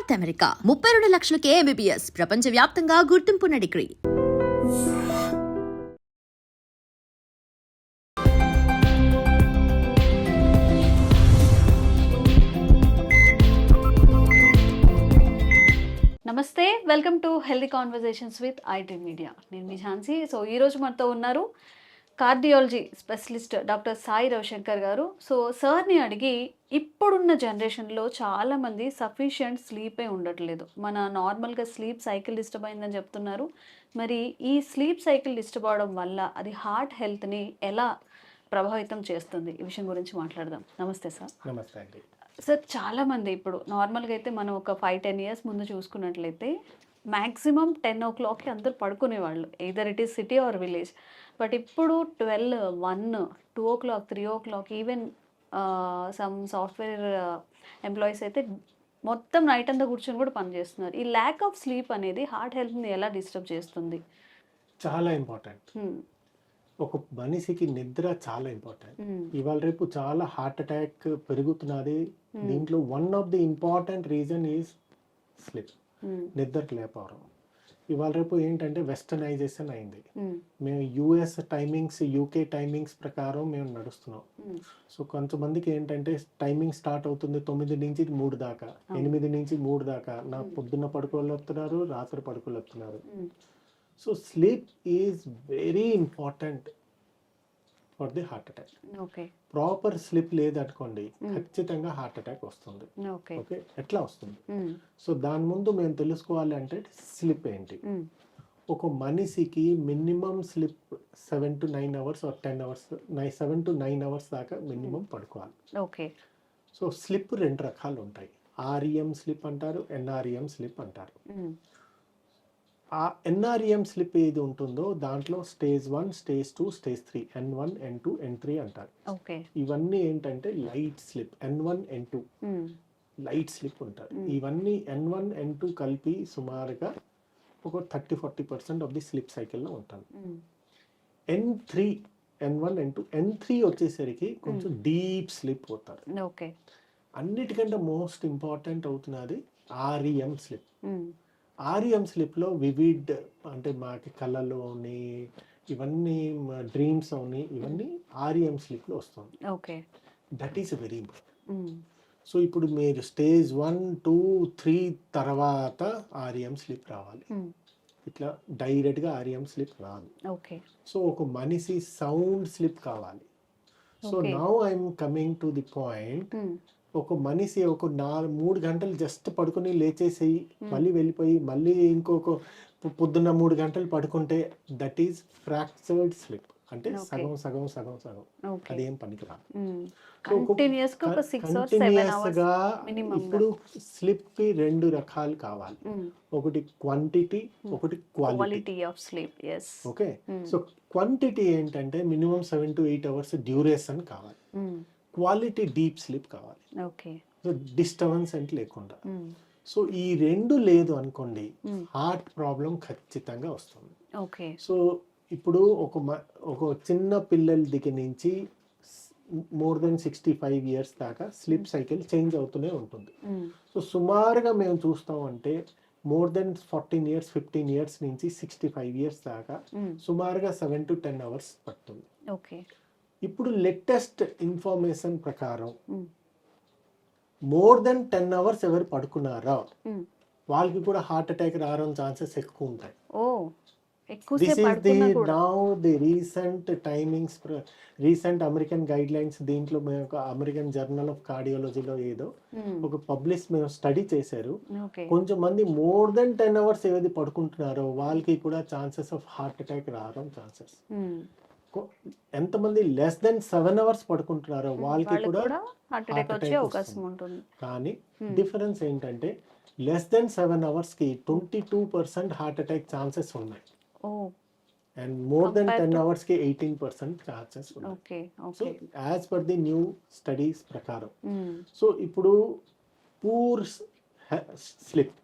North America ముప్పై రెండు లక్షలకే MBBS ప్రపంచ వ్యాప్తంగా గుర్తింపున్న డిగ్రీ. నమస్తే welcome to healthy conversations with IT media నేను మీ ఝాన్సీ. సో ఈరోజు మనతో ఉన్నారు cardiology specialist doctor Sai Ravishankar గారు. సో సార్ని అడిగి ఇప్పుడున్న జనరేషన్లో చాలామంది సఫిషియంట్ స్లీపే ఉండట్లేదు. మన నార్మల్గా స్లీప్ సైకిల్ డిస్టర్బ్ అయిందని చెప్తున్నారు. మరి ఈ స్లీప్ సైకిల్ డిస్టర్బ్ అవడం వల్ల అది హార్ట్ హెల్త్ని ఎలా ప్రభావితం చేస్తుంది? ఈ విషయం గురించి మాట్లాడదాం. నమస్తే సార్. నమస్తే అండి. సార్ చాలా మంది ఇప్పుడు నార్మల్గా అయితే మనం ఒక ఫైవ్ టెన్ ఇయర్స్ ముందు చూసుకున్నట్లయితే మ్యాక్సిమం టెన్ ఓ క్లాక్కి అందరు పడుకునేవాళ్ళు. Either it is city or village. But ఇప్పుడు twelve one two o'clock three o'clock even some software employees అయితే మొత్తం నైట్ అంతా కూర్చొని కూడా పనిచేస్తున్నారు ఈ ల్యాక్ ఆఫ్ స్లీప్ అనేది హార్ట్ హెల్త్ని ఎలా డిస్టర్బ్ చేస్తుంది? చాలా ఇంపార్టెంట్. ఒక మనిషికి నిద్ర చాలా ఇంపార్టెంట్. ఇవాళ రేపు చాలా హార్ట్ అటాక్ పెరుగుతున్నది. దీంట్లో one of the important reason is sleep. నిద్రకు లేపవరం ఇవాళ రేపు ఏంటంటే వెస్టర్నైజేషన్ అయింది. మేము. యూఎస్ టైమింగ్స్ యూకే టైమింగ్స్ ప్రకారం మేము నడుస్తున్నాం. సో కొంతమందికి ఏంటంటే టైమింగ్ స్టార్ట్ అవుతుంది తొమ్మిది నుంచి మూడు దాకా ఎనిమిది నుంచి మూడు దాకా. నా పొద్దున్న పడుకోలు వస్తున్నారు రాత్రి పడుకోలు వస్తున్నారు. So sleep is very important for the heart attack okay proper sleep లేదనుకోండి ఖచ్చితంగా హార్ట్ అటాక్ వస్తుంది. ఓకే ఓకే ఎట్లా వస్తుంది? Hmm, సో దాని ముందు మేము తెలుసుకోవాలి అంటే స్లిప్ ఏంటి? Hmm, ఒక మనిషికి minimum sleep seven to nine hours or ten hours నై సెవెన్ టు నైన్ అవర్స్ దాకా మినిమం పడుకోవాలి. ఓకే సో స్లిప్ రెండు రకాలు ఉంటాయి. ఆర్ఈఎం స్లిప్ అంటారు ఎన్ఆర్ఈఎం స్లిప్ అంటారు. Hmm, ఆ ఎన్ఆర్ఈఎం స్లిప్ ఏది ఉంటుందో దాంట్లో stage one stage two stage three N one N two N three అంటారు. ఇవన్నీ ఏంటంటే light sleep N one N two. Light sleep ఉంటారు. ఇవన్నీ ఎన్ వన్ ఎన్ టూ కలిపి సుమారుగా ఒక thirty forty percent of the sleep సైకిల్లో hmm. N three N one N two N three వచ్చేసరికి కొంచెం డీప్ స్లిప్ పోతారు. ఓకే. అన్నిటికంటే మోస్ట్ ఇంపార్టెంట్ అవుతున్నది ఆర్ఈఎం స్లిప్. ఆర్ఈఎం స్లిప్లో వివిడ్ అంటే మాకి కళలు అవని ఇవన్నీ డ్రీమ్స్ అవని ఇవన్నీ ఆర్ఈఎం స్లిప్లో వస్తుంది. Okay. That is very important so ఇప్పుడు మీరు స్టేజ్ వన్ టూ త్రీ తర్వాత ఆర్ఈఎం స్లిప్ రావాలి. ఇట్లా డైరెక్ట్గా ఆర్ఈఎం స్లిప్ రాదు. ఓకే. సో ఒక మనిషి సౌండ్ స్లిప్ కావాలి. So. Now I'm coming to the point ఒక మనిషి ఒక నాలుగు మూడు గంటలు జస్ట్ పడుకొని లేచేసి మళ్ళీ వెళ్ళిపోయి మళ్ళీ ఇంకొక పొద్దున్న మూడు గంటలు పడుకుంటే దట్ ఈస్ ఫ్రాక్చర్డ్ స్లిప్ అంటే. సగం సగం సగం సగం. అదేం పనికిరాదు Hmm. So, ఒక కంటిన్యూస్గా. ఇప్పుడు స్లిప్కి రెండు రకాలు కావాలి. ఒకటి క్వాంటిటీ ఒకటి quality of sleep okay Hmm. So quantity ఏంటంటే minimum seven to eight hours duration కావాలి. Hmm. క్వాలిటీ డీప్ స్లీప్ కావాలి. ఓకే. సో డిస్టర్బెన్స్ అంటే లేకుండా. సో ఈ రెండు లేదు అనుకోండి. హార్ట్ ప్రాబ్లం ఖచ్చితంగా వస్తుంది. ఓకే. సో ఇప్పుడు ఒక ఒక చిన్న పిల్లల దగ్గర నుంచి more than sixty five years దాకా స్లీప్ సైకిల్ చేంజ్ అవుతూనే ఉంటుంది. సో సుమారుగా మేము చూస్తామంటే more than fourteen years fifteen years నుంచి సిక్స్టీ ఫైవ్ ఇయర్స్ దాకా. సుమారుగా సెవెన్ టు టెన్ అవర్స్ పడుతుంది. ఓకే. ఇప్పుడు లేటెస్ట్ ఇన్ఫర్మేషన్ ప్రకారం Hmm. More than ten hours ఎవరు పడుకున్నారో Hmm. వాళ్ళకి కూడా హార్ట్ అటాక్ రావడం ఛాన్సెస్ ఎక్కువ ఉంటాయి this is the now the recent timings recent American guidelines దీంట్లో మేము ఒక అమెరికన్ జర్నల్ ఆఫ్ కార్డియాలజీలో ఏదో Hmm. ఒక పబ్లిష్ మేము స్టడీ చేశారు కొంచెం మంది మోర్ దెన్ టెన్ అవర్స్ ఏది పడుకుంటున్నారో వాళ్ళకి కూడా ఛాన్సెస్ ఆఫ్ హార్ట్ అటాక్ రావడం ఛాన్సెస్ Hmm. ఎంతమంది లెస్ దెన్ సెవెన్ అవర్స్ పడుకుంటున్నారో వాళ్ళకి కూడా హార్ట్ అటాక్ వచ్చే అవకాశం. ఉంటుంది కానీ. డిఫరెన్స్ ఏంటంటే లెస్ దెన్ సెవెన్ అవర్స్కి twenty two percent heart attack chances ఉన్నాయి and more than ten to- అవర్స్కి ఎయిటీన్ పర్సెంట్ ఛాన్సెస్ ఉన్నాయి okay so as per the new studies ప్రకారం. సో ఇప్పుడు పూర్ స్లిప్.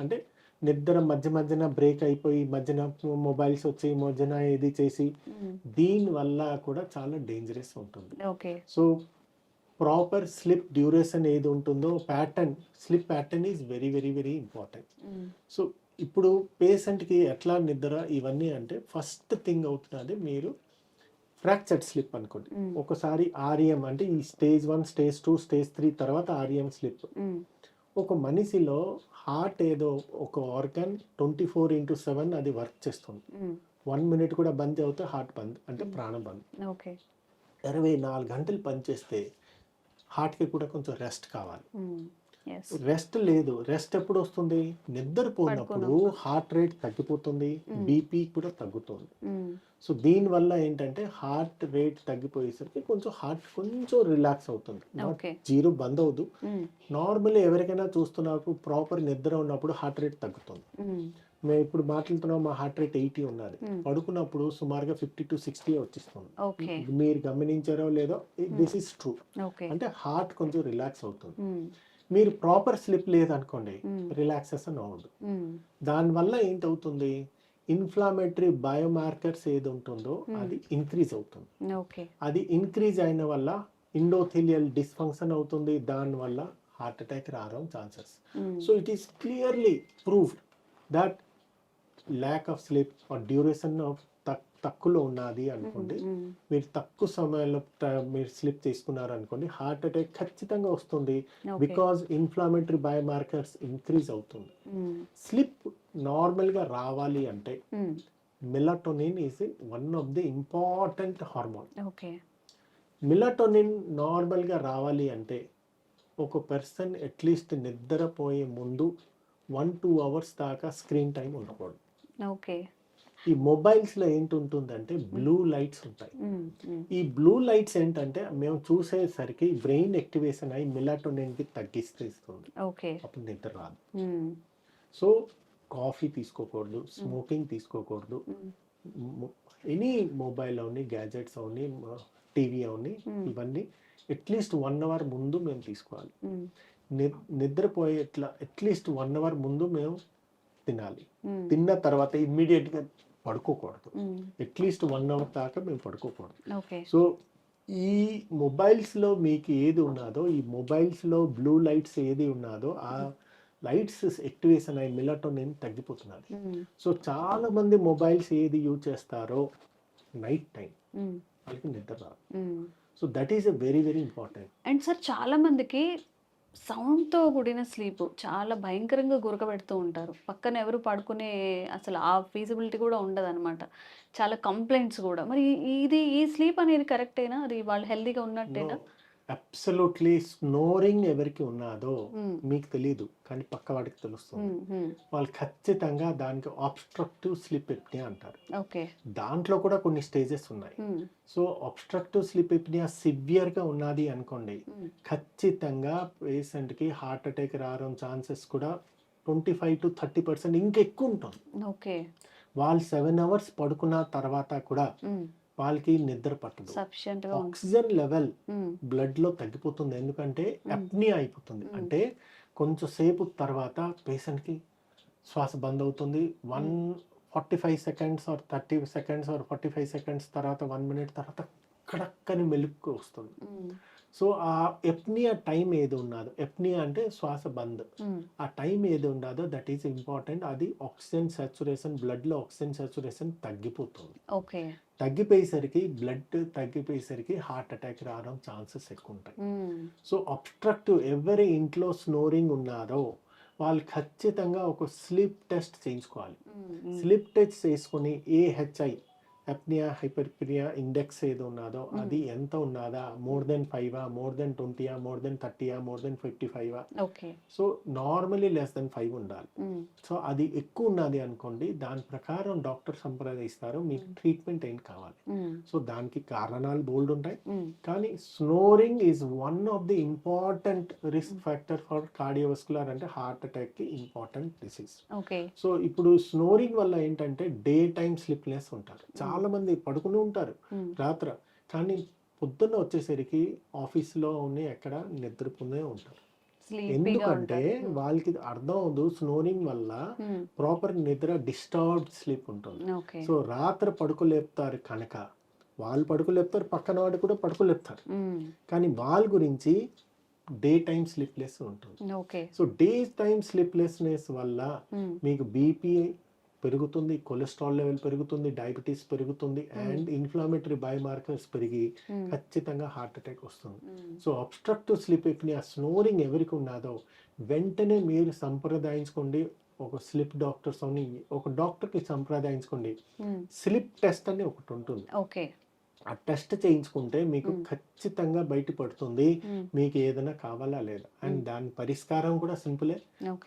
అంటే నిద్ర మధ్య మధ్యన బ్రేక్ అయిపోయి మధ్యన మొబైల్స్ వచ్చి మధ్యన ఇది చేసి. దీని వల్ల కూడా చాలా డేంజరస్ ఉంటుంది okay so proper sleep duration ఏది ఉంటుందో pattern sleep pattern is very very very important. So ఇప్పుడు పేషెంట్కి ఎట్లా నిద్ర ఇవన్నీ అంటే ఫస్ట్ థింగ్ అవుతున్నది మీరు ఫ్రాక్చర్డ్ స్లిప్ అనుకోండి. ఒకసారి ఆర్ఎం అంటే ఈ stage one stage two stage three తర్వాత ఆర్ఎం స్లిప్ మ్మ్. ఒక మనిషిలో హార్ట్ ఏదో ఒక organ twenty four into seven అది వర్క్ చేస్తుంది. వన్ మినిట్ కూడా బంద్ అవుతే హార్ట్ బంద్ అంటే ప్రాణం బంద్. ఓకే. ఇరవై నాలుగు గంటలు పనిచేస్తే హార్ట్కి కూడా కొంచెం రెస్ట్ కావాలి. ఎస్ రెస్ట్ లేదు. రెస్ట్ ఎప్పుడు వస్తుంది? నిద్రపోయినప్పుడు. హార్ట్ రేట్ తగ్గిపోతుంది. బీపీ కూడా తగ్గుతుంది. సో దీనివల్ల ఏంటంటే హార్ట్ రేట్ తగ్గిపోయేసరికి కొంచెం హార్ట్ కొంచెం రిలాక్స్ అవుతుంది. జీరో బంద్ అవ్వదు. మ్మ్. నార్మల్లీ ఎవరికైనా చూస్తున్నప్పుడు ప్రాపర్ నిద్ర ఉన్నప్పుడు హార్ట్ రేట్ తగ్గుతుంది. మ్మ్. ఇప్పుడు మాట్లాడుతున్నాం మా హార్ట్ రేట్ ఎయిటీ ఉన్నది. పడుకున్నప్పుడు సుమారుగా ఫిఫ్టీ టు సిక్స్టీ వచ్చేస్తుంది. మీరు గమనించారో లేదో దిస్ ఇస్ ట్రూ అంటే హార్ట్ కొంచెం రిలాక్స్ అవుతుంది. మీరు ప్రాపర్ స్లిప్ లేదనుకోండి. రిలాక్సేషన్ అవ్వదు. దానివల్ల ఏంటవుతుంది ఇన్ఫ్లామేటరీ బయోమార్కర్స్ ఏది ఉంటుందో. అది ఇంక్రీజ్ అవుతుంది ఓకే అది ఇంక్రీజ్ అయిన వల్ల ఇండోథిలియల్ డిస్ఫంక్షన్ అవుతుంది దానివల్ల హార్ట్ అటాక్ రావడం chances. So it is clearly proved that lack of sleep or duration of తక్కువలో ఉన్నది అనుకోండి. మీరు తక్కువ సమయంలో మీరు స్లిప్ తీసుకున్నారు అనుకోండి హార్ట్ అటాక్ ఖచ్చితంగా వస్తుంది. బికాజ్ ఇన్ఫ్లామేటరీ బయోమార్కర్స్ ఇంక్రీజ్ అవుతుంది. స్లిప్ నార్మల్గా రావాలి అంటే. Melatonin is one of the important hormone. Okay. Melatonin నార్మల్గా రావాలి అంటే ఒక పర్సన్ అట్లీస్ట్ నిద్రపోయే ముందు వన్ టూ అవర్స్ దాకా స్క్రీన్ టైం ఉండకూడదు. ఓకే. ఈ మొబైల్స్లో ఏంటి ఉంటుందంటే బ్లూ లైట్స్ ఉంటాయి మ్మ్. మ్మ్. ఈ బ్లూ లైట్స్ ఏంటంటే మేము చూసేసరికి బ్రెయిన్ యాక్టివేషన్ అయ్యి మిలటోనిన్కి తగ్గిస్తే ఇస్తుంది ఓకే అప్పుడు నిద్ర రాదు. సో కాఫీ తీసుకోకూడదు స్మోకింగ్ తీసుకోకూడదు. ఎనీ మొబైల్ అవని గ్యాజెట్స్ అవని టీవీ అవని Hmm. ఇవన్నీ అట్లీస్ట్ వన్ అవర్ ముందు మేము తీసుకోవాలి మ్మ్. ని- నిద్రపోయే ఇట్లా అట్లీస్ట్ వన్ అవర్ ముందు మేము తినాలి. తిన్న తర్వాత ఇమ్మీడియట్గా పడుకోకూడదు. అట్లీస్ట్ వన్ అవర్ దాకా మేము పడుకోకూడదు సో ఈ మొబైల్స్లో మీకు ఏది ఉన్నదో ఈ మొబైల్స్లో బ్లూ లైట్స్ ఏది ఉన్నదో ఆ లైట్స్ యాక్టివేషన్ అయ్యి మిలటోనిన్ తగ్గిపోతున్నది. సో చాలా మంది మొబైల్స్ ఏది యూజ్ చేస్తారో నైట్ టైం. వాళ్ళకి నిద్ర రాదు. So that is a very very important and sir చాలా మందికి సౌండ్తో కూడిన స్లీప్ చాలా భయంకరంగా గురకబెడుతూ ఉంటారు. పక్కన ఎవరు పడుకునే అసలు ఆ ఫీజిబిలిటీ కూడా ఉండదన్నమాట. చాలా కంప్లైంట్స్ కూడా. మరి ఇది ఈ స్లీప్ అనేది కరెక్టేనా? అది వాళ్ళు హెల్తీగా ఉన్నట్టేనా? అబ్సల్యూట్లీ స్నోరింగ్ ఎవరికి ఉన్నదో మ్మ్. మీకు తెలియదు కానీ పక్క వాడికి తెలుస్తుంది మ్మ్. మ్మ్. వాళ్ళు ఖచ్చితంగా దానికి ఆబ్స్ట్రక్టివ్ స్లిప్ ఎప్నియా అంటారు ఓకే దాంట్లో కూడా కొన్ని స్టేజెస్ ఉన్నాయి. సో ఆబ్స్ట్రక్టివ్ స్లిప్ ఎప్నియా సివియర్గా ఉన్నది అనుకోండి. ఖచ్చితంగా పేషెంట్కి హార్ట్ అటాక్ రావడం ఛాన్సెస్ కూడా twenty five to thirty percent ఇంకెక్కువ ఉంటుంది ఓకే వాళ్ళు సెవెన్ అవర్స్ పడుకున్న తర్వాత కూడా. వాళ్ళకి నిద్ర పట్టదు. Oxygen level. బ్లడ్లో తగ్గిపోతుంది. ఎందుకంటే అప్నీ అయిపోతుంది. Mm. అంటే కొంచెం సేపు తర్వాత పేషెంట్కి శ్వాస బంద్ అవుతుంది. One forty five seconds or thirty seconds or forty five seconds తర్వాత వన్ మినిట్ తర్వాత కడక్కని మెలుక్కు వస్తుంది. సో ఆ ఎప్నియా టైం ఏది ఉన్నదో ఎప్నియా అంటే శ్వాస బంద్. ఆ టైం ఏది ఉన్నదో దట్ ఈస్ ఇంపార్టెంట్ అది ఆక్సిజన్ సాచురేషన్ బ్లడ్లో ఆక్సిజన్ సాచురేషన్ తగ్గిపోతుంది. ఓకే తగ్గిపోయేసరికి బ్లడ్ తగ్గిపోయేసరికి హార్ట్ అటాక్ రావడం ఛాన్సెస్ ఎక్కువ ఉంటాయి. సో అబ్స్ట్రక్టివ్ ఎవరి ఇంట్లో స్నోరింగ్ ఉన్నారో వాళ్ళు ఖచ్చితంగా ఒక స్లీప్ టెస్ట్ చేయించుకోవాలి. స్లీప్ టెస్ట్ చేసుకుని ఏహెచ్ఐ ఎప్నియా హైపర్పినియా ఇండెక్స్ ఏది ఉన్నదో అది ఎంత ఉన్నదా? మోర్ దెన్ ఫైవా మోర్ దెన్ ట్వంటీయా మోర్ దెన్ థర్టీయా more than fifty ఫైవా? So normally less than five ఉండాలి. సో అది ఎక్కువ ఉన్నది అనుకోండి దాని ప్రకారం డాక్టర్ సంప్రదిస్తారు మీకు ట్రీట్మెంట్ ఏం కావాలి. సో దానికి కారణాలు బోల్డ్ ఉంటాయి. కానీ snoring is one of the important risk factor for cardiovascular అంటే హార్ట్ అటాక్కి ఇంపార్టెంట్ డిసీజ్. సో ఇప్పుడు స్నోరింగ్ వల్ల ఏంటంటే డే టైం స్లిప్నెస్ ఉంటారు. చాలా మంది పడుకుని ఉంటారు. రాత్ర. కానీ పొద్దున్న వచ్చేసరికి ఆఫీస్లో ఉన్ని ఎక్కడ నిద్రపోనే ఉంటారు. ఎందుకంటే వాళ్ళకి అర్థం అవదు స్నోరింగ్ వల్ల. ప్రాపర్ నిద్ర డిస్టర్బ్డ్ స్లీప్ ఉంటుంది. సో రాత్రి పడుకోలేపుతారు కనుక వాళ్ళు పడుకోలేపుతారు పక్కన వాడు కూడా పడుకోలేపుతారు కానీ వాళ్ళ గురించి డే టైం స్లిప్లెస్ ఉంటుంది సో డే టైం స్లిప్లెస్నెస్ వల్ల మీకు బీపీ పెరుగుతుంది కొలెస్ట్రాల్ లెవెల్ పెరుగుతుంది డయాబెటీస్ పెరుగుతుంది అండ్ ఇన్ఫ్లామేటరీ బయోమార్కర్స్ పెరిగి ఖచ్చితంగా హార్ట్ అటాక్ వస్తుంది. So obstructive sleep apnea snoring ఎవరికి ఉన్నదో వెంటనే మీరు సంప్రదాయించుకోండి. ఒక స్లిప్ డాక్టర్స్ అని ఒక డాక్టర్కి సంప్రదాయించుకోండి. స్లిప్ టెస్ట్ అని ఒకటి ఉంటుంది. ఓకే. ఆ టెస్ట్ చేయించుకుంటే మీకు. ఖచ్చితంగా బయటపడుతుంది. మీకు ఏదైనా కావాలా లేదా? అండ్ దాని పరిష్కారం కూడా సింపులే.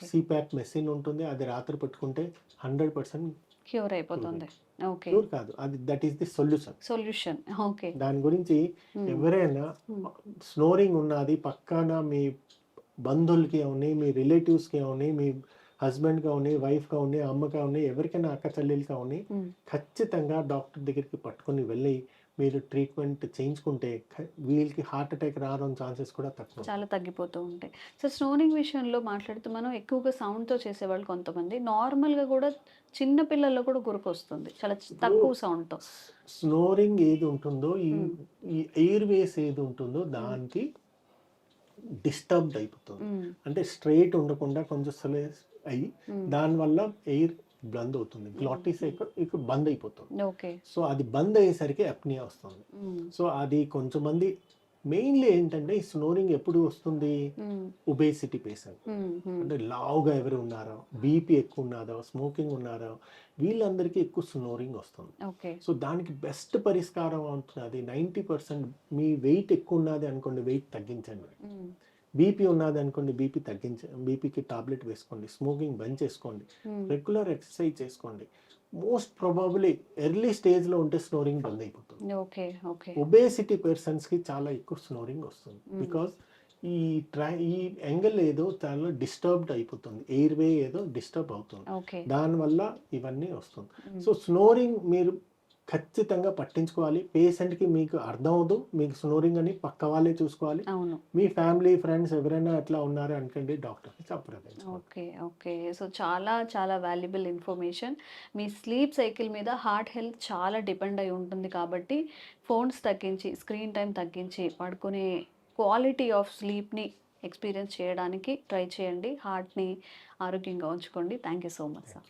సిప్యాప్ మెషిన్ ఉంటుంది. అది రాత్రి పెట్టుకుంటే హండ్రెడ్ పర్సెంట్ క్యూర్ అయిపోతుంది. ఓకే. క్యూర్ కాదు. అది that is the solution. Solution. Okay. దాని గురించి ఎవరైనా. స్నోరింగ్ ఉన్నది పక్కన మీ బంధువులకి అవని మీ రిలేటివ్స్కి అవని మీ హస్బెండ్కి అవని వైఫ్కి అవని అమ్మకి అవని ఎవరికైనా అక్క చెల్లెలకి అవని ఖచ్చితంగా డాక్టర్ దగ్గరికి పట్టుకొని వెళ్ళి మీరు ట్రీట్మెంట్ చేయించుకుంటే వీళ్ళకి హార్ట్ అటాక్ రావడం ఛాన్సెస్ కూడా తక్కువ చాలా తగ్గిపోతూ ఉంటాయి. సో స్నోరింగ్ విషయంలో మాట్లాడుతూ మనం ఎక్కువగా సౌండ్తో చేసేవాళ్ళు కొంతమంది. నార్మల్గా కూడా చిన్న పిల్లల్లో కూడా గురకు వస్తుంది. చాలా తక్కువ సౌండ్తో. స్నోరింగ్ ఏది ఉంటుందో ఈ. ఈ ఎయిర్ వేస్ ఏది ఉంటుందో దానికి డిస్టర్బ్డ్ అయిపోతుంది. అంటే స్ట్రైట్ ఉండకుండా కొంచెం స్లే అయ్యి దానివల్ల ఎయిర్ బంద్ అవుతుంది గ్లాటిస్ ఇక్కడ బంద్ అయిపోతుంది సో అది బంద్ అయ్యేసరికి అప్నియా వస్తుంది. సో అది కొంచెం మంది మెయిన్లీ ఏంటంటే ఈ స్నోరింగ్ ఎప్పుడు వస్తుంది? Obesity patient. అంటే లావుగా ఎవరు ఉన్నారో? బీపీ ఎక్కువ ఉన్నారో? స్మోకింగ్ ఉన్నారో? వీళ్ళందరికీ ఎక్కువ స్నోరింగ్ వస్తుంది. సో దానికి బెస్ట్ పరిష్కారం అవుతున్నది నైంటీ పర్సెంట్ మీ వెయిట్ ఎక్కువ ఉన్నది అనుకోండి వెయిట్ తగ్గించండి. బీపీ ఉన్నది అనుకోండి బీపీ తగ్గించ బీపీకి టాబ్లెట్ వేసుకోండి స్మోకింగ్ బంద్ చేసుకోండి రెగ్యులర్ ఎక్సర్సైజ్ చేసుకోండి. మోస్ట్ ప్రాబబ్లీ ఎర్లీ స్టేజ్లో ఉంటే స్నోరింగ్ బంద్ అయిపోతుంది. ఒబేసిటీ పర్సన్స్కి చాలా ఎక్కువ స్నోరింగ్ వస్తుంది. Hmm. బికాస్ ఈ ట్రై ఈ యాంగిల్ ఏదో చాలా డిస్టర్బ్డ్ అయిపోతుంది. ఎయిర్ వే ఏదో డిస్టర్బ్ అవుతుంది. దానివల్ల ఇవన్నీ వస్తుంది. సో స్నోరింగ్ మీరు ఖచ్చితంగా పట్టించుకోవాలి. పేషెంట్కి మీకు అర్థం అవదు మీకు స్నోరింగ్ అని పక్క వాళ్ళే చూసుకోవాలి. అవును. మీ ఫ్యామిలీ ఫ్రెండ్స్ ఎవరైనా అట్లా ఉన్నారు అనుకోండి డాక్టర్ని సంప్రదించుకోవాలి ఓకే ఓకే. సో చాలా చాలా వాల్యుబుల్ ఇన్ఫర్మేషన్. మీ స్లీప్ సైకిల్ మీద హార్ట్ హెల్త్ చాలా డిపెండ్ అయి ఉంటుంది కాబట్టి ఫోన్స్ తగ్గించి స్క్రీన్ టైం తగ్గించి పడుకునే క్వాలిటీ ఆఫ్ స్లీప్ని ఎక్స్పీరియన్స్ చేయడానికి ట్రై చేయండి. హార్ట్ని ఆరోగ్యంగా ఉంచుకోండి. Thank you so much sir.